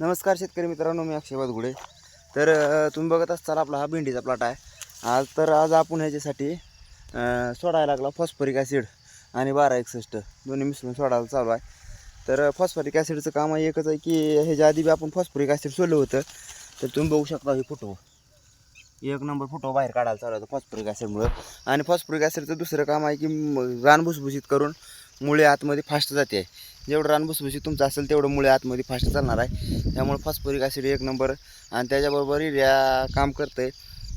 नमस्कार शेतकरी मित्रांनो मी अक्षय वादगुडे तर तुम्ही बघत असताल आपला हा भेंडीचा प्लॉट आहे. आज तर आज आपण ह्याच्यासाठी सोडायला लागला फॉस्फरिक ॲसिड आणि बारा एकसष्ट. दोन्ही मिसळून सोडायला चालू आहे. तर फॉस्फरिक ॲसिडचं काम आहे एकच आहे की ह्याच्या आधी बी आपण फॉस्फरिक ॲसिड सोडलं होतं. तर तुम्ही बघू शकता हे फोटो. एक नंबर फोटो बाहेर काढायला चालू होतं फॉस्फरिक ॲसिडमुळं. आणि फॉस्फरिक ॲसिडचं दुसरं काम आहे की रान भुसभुशीत करून मुळे आतमध्ये फास्ट जाते. आहे जेवढं रानभुसभुशी तुमचं असेल तेवढं मुळे आतमध्ये फास्ट चालणार आहे. त्यामुळे फॉस्फोरिक ॲसिड एक नंबर आणि त्याच्याबरोबर युरिया काम करते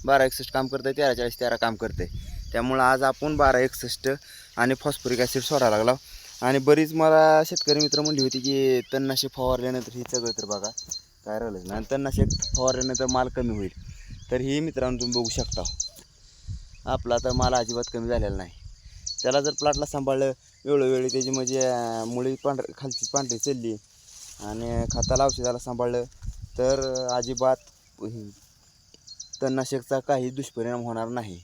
बारा एकसष्ट काम करते तेरा चाळीस तेरा काम करते त्यामुळं आज आपण बारा एकसष्ट आणि फॉस्फोरिक ॲसिड सोडायला लागला. आणि बरीच मला शेतकरी मित्र म्हणली होती की तणनाशक फवारल्यानंतर हे सगळं तर बघा काय राहिलंच नाही. आणि तणनाशक फवारल्यानंतर माल कमी होईल. तर ही मित्रांनो तुम्ही बघू शकता. आपला तर माल अजिबात कमी झालेला नाही. त्याला जर प्लॉटला सांभाळलं वेळोवेळी त्याची म्हणजे मुळी पांढर खालची पांढरी चालली आणि खताला औषधाला सांभाळलं तर अजिबात तणनाशकचा काही दुष्परिणाम होणार नाही.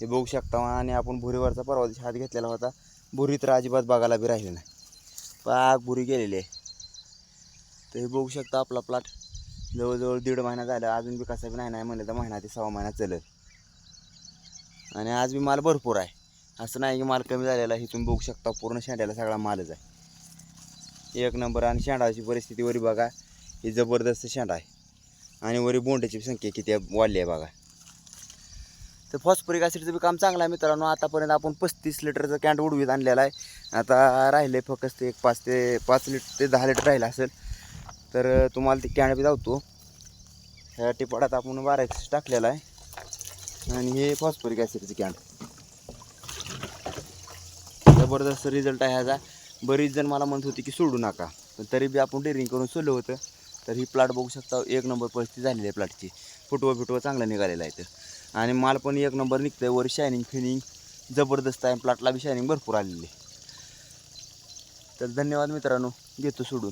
हे बघू शकता आणि आपण भुरीवरचा परवा दिवशी हात घेतलेला होता. भुरी तर अजिबात बघायला बी राहिली नाही. पाक भुरी गेलेली आहे. तर हे बघू शकता आपला प्लॉट जवळजवळ दीड महिना झाला अजून बी कसा बी नाही नाही म्हणलं तर महिना ते सहा महिना चलत आणि आज बी माल भरपूर आहे. असं नाही की माल कमी झालेला आहे तुम्ही बघू शकता पूर्ण शेंड्याला सगळा मालच आहे. एक नंबर आणि शेंडाची परिस्थिती वरी बघा ही जबरदस्त शेंडा आहे. आणि वरी बोंड्याची संख्या किती आहे, वाढली आहे बघा. तर फॉस्फरिक ॲसिडचं बी काम चांगलं आहे मित्रांनो. आतापर्यंत आपण पस्तीस लिटरचं कॅन्ट उडवीत आणलेला आहे. आता राहिले फक्त एक पाच ते पाच लिटर ते दहा लिटर राहिलं असेल तर तुम्हाला ते कॅन्ट बी धावतो. ह्या टिपाडात आपण बारा एकशे टाकलेला आहे. आणि हे फॉस्फरिक ॲसिडचं कॅन्ट जबरदस्त रिझल्ट आहे ह्याचा. बरीच जण मला म्हणत होती की सोडू नका. पण तरी बी आपण डेरिंग करून सोडलं होतं. तर ही प्लॉट बघू शकता एक नंबर परिस्थिती झालेली आहे प्लॉटची फुटवं फिटवं चांगलं निघालेलं आहे तर आणि माल पण एक नंबर निघतं आहे वर शायनिंग फिनिंग जबरदस्त आहे. प्लॉटला बी शायनिंग भरपूर आलेली तर धन्यवाद मित्रांनो. घेतो सोडून.